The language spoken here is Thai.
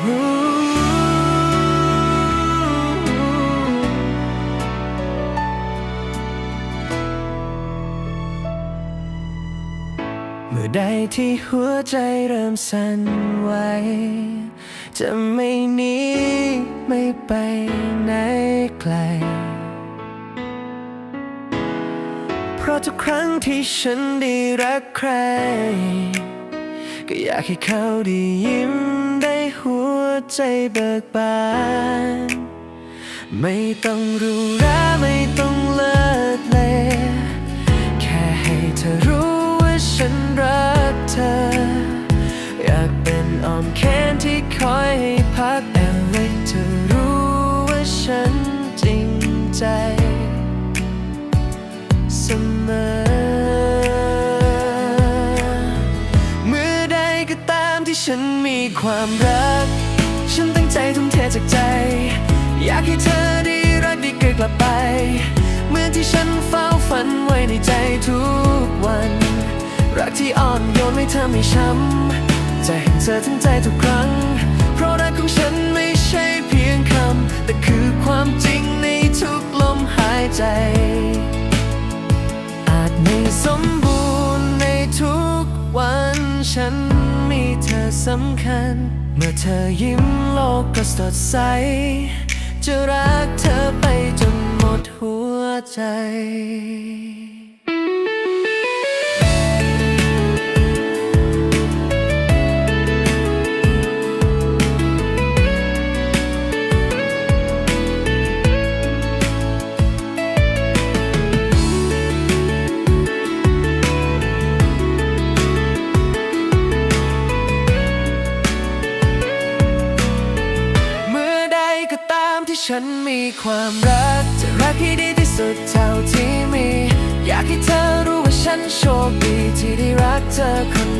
เมื่อใดที่หัวใจเริ่มสั่นไหว จะไม่หนีไม่ไปไหนไกล เพราะทุกครั้งที่ฉันได้รักใคร ก็อยากให้เขาได้ยิ้มได้ หัวใจเบิกบาน ไม่ต้องรู้ราไม่ต้องเลิศเลแค่ให้เธอรู้ว่าฉันรักเธอ อยากเป็นอ้อมแขนที่คอยให้พักแอบไว้เธอรู้ว่าฉันจริงใจ เสมอ ที่ฉันมีความรัก ฉันตั้งใจทุ่มเทจากใจ อยากให้เธอได้รักได้เกิดกลับไปเหมื่อนที่ฉันเฝ้าฝันไว้ในใจทุกวัน รักที่อ่อนโยนไม่ทำให้ช้ำใจให้เธอทั้งใจทุกครั้ง เพราะรักของฉันไม่ใช่เพียงคำ แต่คือความจริงในทุกลมหายใจ อาจไม่สมบูรณ์ในทุกวันฉัน เธอสำคัญ เมื่อเธอยิ้มโลกก็สดใส จะรักเธอไปจนหมดหัวใจ ให้ฉันมีความรักจะรักให้ดีที่สุดเท่าที่มี อยากให้เธอรู้ว่าฉันโชคดีที่ได้รักเธอคน